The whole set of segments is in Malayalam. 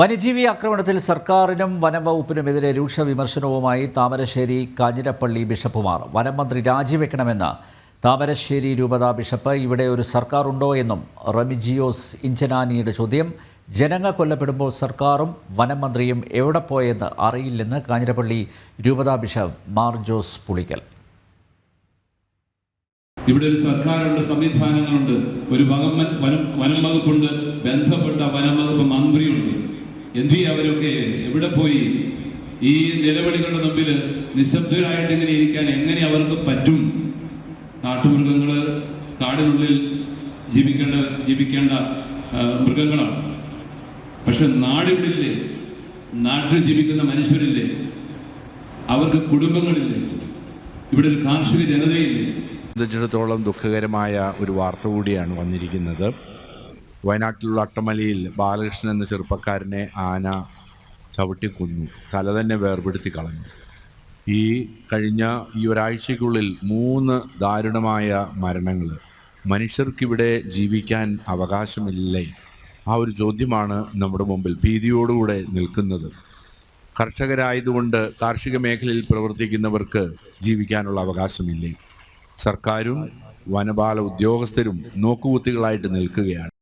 വന്യജീവി ആക്രമണത്തിൽ സർക്കാരിനും വനംവകുപ്പിനുമെതിരെ രൂക്ഷ വിമർശനവുമായി താമരശ്ശേരി കാഞ്ഞിരപ്പള്ളി ബിഷപ്പുമാർ വനംമന്ത്രി രാജിവെക്കണമെന്ന് താമരശ്ശേരി രൂപതാ ബിഷപ്പ് ഇവിടെ ഒരു സർക്കാർ ഉണ്ടോ എന്നും റമിജിയോസ് ഇഞ്ചനാനിയുടെ ചോദ്യം. ജനങ്ങൾ കൊല്ലപ്പെടുമ്പോൾ സർക്കാരും വനംമന്ത്രിയും എവിടെ പോയെന്ന് അറിയില്ലെന്ന് കാഞ്ഞിരപ്പള്ളി രൂപതാ ബിഷപ്പ് മാർ ജോസ് പുളിക്കൽ. ഇവിടെ ഒരു സർക്കാരുണ്ട് സംവിധാനങ്ങളുണ്ട് ഒരു വനം വനം വകുപ്പുണ്ട് ബന്ധപ്പെട്ട വനം വകുപ്പ് മന്ത്രിയുണ്ട്. എന്തി അവരൊക്കെ? എവിടെ പോയി? ഈ നിലവിളികളുടെ മുമ്പിൽ നിശബ്ദരായിട്ട് ഇങ്ങനെ ഇരിക്കാൻ എങ്ങനെ അവർക്ക് പറ്റും? നാട്ടുമൃഗങ്ങൾ കാടിനുള്ളിൽ ജീവിക്കേണ്ട ജീവിക്കേണ്ട മൃഗങ്ങളാണ്. പക്ഷെ നാടിവിടില്ലേ? നാട്ടിൽ ജീവിക്കുന്ന മനുഷ്യരില്ലേ? അവർക്ക് കുടുംബങ്ങളില്ലേ? ഇവിടെ ഒരു കാർഷിക ജനതയില്ലേ? സംബന്ധിച്ചിടത്തോളം ദുഃഖകരമായ ഒരു വാർത്ത കൂടിയാണ് വന്നിരിക്കുന്നത്. വയനാട്ടിലുള്ള അട്ടമലയിൽ ബാലകൃഷ്ണൻ എന്ന ചെറുപ്പക്കാരനെ ആന ചവിട്ടിക്കൊന്നു തല തന്നെ വേർപെടുത്തി കളഞ്ഞു. ഈ കഴിഞ്ഞ ഈ ഒരാഴ്ചയ്ക്കുള്ളിൽ മൂന്ന് ദാരുണമായ മരണങ്ങൾ. മനുഷ്യർക്കിവിടെ ജീവിക്കാൻ അവകാശമില്ലേ? ആ ഒരു ചോദ്യമാണ് നമ്മുടെ മുമ്പിൽ ഭീതിയോടുകൂടെ നിൽക്കുന്നത്. കർഷകരായതുകൊണ്ട് കാർഷിക മേഖലയിൽ പ്രവർത്തിക്കുന്നവർക്ക് ജീവിക്കാനുള്ള അവകാശമില്ലേ? സർക്കാരും വനപാല ഉദ്യോഗസ്ഥരും നോക്കുകുത്തികളായിട്ട് നിൽക്കുകയാണ്.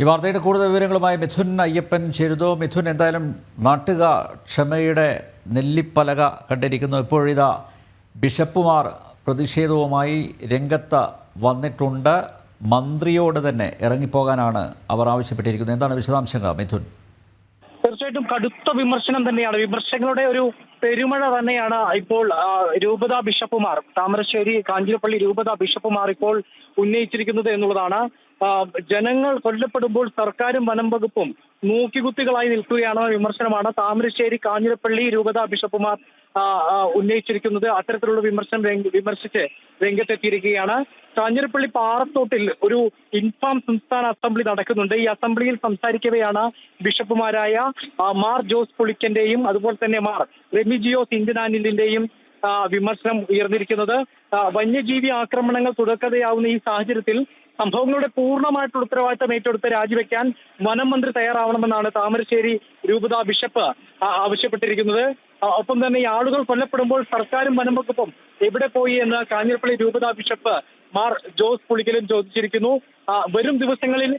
ഈ വാർത്തയുടെ കൂടുതൽ വിവരങ്ങളുമായി മിഥുൻ അയ്യപ്പൻ ചേരുന്നു. മിഥുൻ എന്തായാലും നാട്ടുക ക്ഷമയുടെ നെല്ലിപ്പലക കണ്ടിരിക്കുന്നു. ഇപ്പോഴിതാ ബിഷപ്പുമാർ പ്രതിഷേധവുമായി രംഗത്ത് വന്നിട്ടുണ്ട്. മന്ത്രിയോട് തന്നെ ഇറങ്ങിപ്പോകാനാണ് അവർ ആവശ്യപ്പെട്ടിരിക്കുന്നത്. എന്താണ് വിശദാംശങ്ങൾ മിഥുൻ? തീർച്ചയായിട്ടും കടുത്ത വിമർശനം തന്നെയാണ്. വിമർശങ്ങളുടെ ഒരു പെരുമഴ തന്നെയാണ് ഇപ്പോൾ രൂപതാ ബിഷപ്പുമാർ താമരശ്ശേരി കാഞ്ചിരപ്പള്ളി രൂപത ബിഷപ്പുമാർ ഇപ്പോൾ ഉന്നയിച്ചിരിക്കുന്നത് എന്നുള്ളതാണ് ജനങ്ങൾ കൊല്ലപ്പെടുമ്പോൾ സർക്കാരും വനം വകുപ്പും നോക്കികുത്തികളായി നിൽക്കുകയാണെന്ന വിമർശനമാണ്. താമരശ്ശേരി കാഞ്ഞിരപ്പള്ളി രൂപതാ ബിഷപ്പുമാർ ഉന്നയിച്ചിരിക്കുന്നത്. അത്തരത്തിലുള്ള വിമർശനം വിമർശിച്ച് രംഗത്തെത്തിയിരിക്കുകയാണ്. കാഞ്ഞിരപ്പള്ളി പാറത്തോട്ടിൽ ഒരു ഇൻഫാം സംസ്ഥാന അസംബ്ലി നടക്കുന്നുണ്ട്. ഈ അസംബ്ലിയിൽ സംസാരിക്കവെയാണ് ബിഷപ്പുമാരായ മാർ ജോസ് പുളിക്കന്റെയും അതുപോലെ തന്നെ മാർ റെമിജിയോ സിഞ്ചനാനിന്റെയും ആ, വിമർശനം ഉയർന്നിരിക്കുന്നത്. വന്യജീവി ആക്രമണങ്ങൾ തുടർക്കഥയാവുന്ന ഈ സാഹചര്യത്തിൽ സംഭവങ്ങളുടെ പൂർണമായിട്ടുള്ള ഉത്തരവാദിത്തം ഏറ്റെടുത്ത് രാജിവെക്കാൻ വനം മന്ത്രി തയ്യാറാവണമെന്നാണ് താമരശ്ശേരി രൂപതാ ബിഷപ്പ് ആവശ്യപ്പെട്ടിരിക്കുന്നത്. ഒപ്പം തന്നെ ഈ ആളുകൾ കൊല്ലപ്പെടുമ്പോൾ സർക്കാരും വനംവകുപ്പും എവിടെ പോയി എന്ന് കാഞ്ഞിരപ്പള്ളി രൂപതാ ബിഷപ്പ് മാർ ജോസ് പുളിക്കലും ചോദിച്ചിരിക്കുന്നു. വരും ദിവസങ്ങളിൽ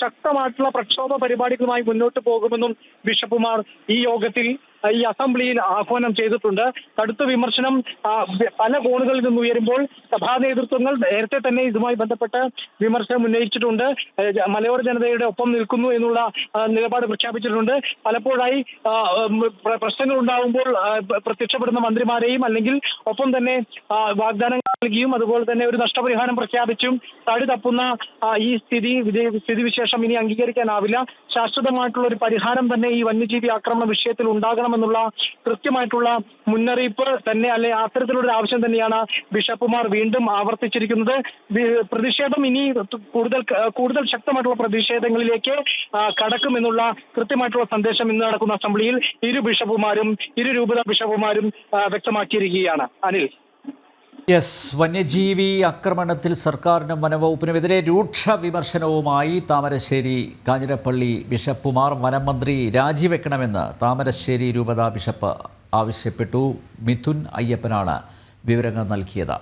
ശക്തമായിട്ടുള്ള പ്രക്ഷോഭ പരിപാടികളുമായി മുന്നോട്ട് പോകുമെന്നും ബിഷപ്പുമാർ ഈ യോഗത്തിൽ ഈ അസംബ്ലിയിൽ ആഹ്വാനം ചെയ്തിട്ടുണ്ട്. കടുത്ത വിമർശനം പല കോണുകളിൽ നിന്ന് ഉയരുമ്പോൾ സഭാ നേതൃത്വങ്ങൾ നേരത്തെ തന്നെ ഇതുമായി ബന്ധപ്പെട്ട് വിമർശനം ഉന്നയിച്ചിട്ടുണ്ട്. മലയോര ജനതയുടെ ഒപ്പം നിൽക്കുന്നു എന്നുള്ള നിലപാട് പ്രഖ്യാപിച്ചിട്ടുണ്ട്. പലപ്പോഴായി പ്രശ്നങ്ങൾ ഉണ്ടാകുമ്പോൾ പ്ര- പ്രത്യക്ഷപ്പെടുന്ന മന്ത്രിമാരെയും അല്ലെങ്കിൽ ഒപ്പം തന്നെ വാഗ്ദാനങ്ങൾ നൽകിയും അതുപോലെ തന്നെ ഒരു നഷ്ടപരിഹാരം പ്രഖ്യാപിച്ചും തടി തപ്പുന്ന ഈ സ്ഥിതി സ്ഥിതിവിശേഷം ഇനി അംഗീകരിക്കാനാവില്ല. ശാശ്വതമായിട്ടുള്ള ഒരു പരിഹാരം തന്നെ ഈ വന്യജീവി ആക്രമണ വിഷയത്തിൽ ഉണ്ടാകണമെന്നുള്ള കൃത്യമായിട്ടുള്ള മുന്നറിയിപ്പ് തന്നെ അല്ലെ അത്തരത്തിലുള്ള ആവശ്യം തന്നെയാണ് ബിഷപ്പുമാർ വീണ്ടും ആവർത്തിച്ചിരിക്കുന്നത്. പ്രതിഷേധം ഇനി കൂടുതൽ കൂടുതൽ ശക്തമായിട്ടുള്ള പ്രതിഷേധങ്ങളിലേക്ക് കടക്കുമെന്നുള്ള കൃത്യമായിട്ടുള്ള സന്ദേശം ഇന്ന് നടക്കുന്ന അസംബ്ലിയിൽ ഇരു ബിഷപ്പുമാരും ഇരു രൂപത ബിഷപ്പുമാരും വ്യക്തമാക്കിയിരിക്കുകയാണ്. അനിൽ. യെസ് വന്യജീവി ആക്രമണത്തിൽ സർക്കാരിനും വനവകുപ്പിനുമെതിരെ രൂക്ഷ വിമർശനവുമായി താമരശ്ശേരി കാഞ്ഞിരപ്പള്ളി ബിഷപ്പുമാർ വനം മന്ത്രി രാജിവെക്കണമെന്ന് താമരശ്ശേരി രൂപതാ ബിഷപ്പ് ആവശ്യപ്പെട്ടു. മിഥുൻ അയ്യപ്പനാണ് വിവരങ്ങൾ നൽകിയത്.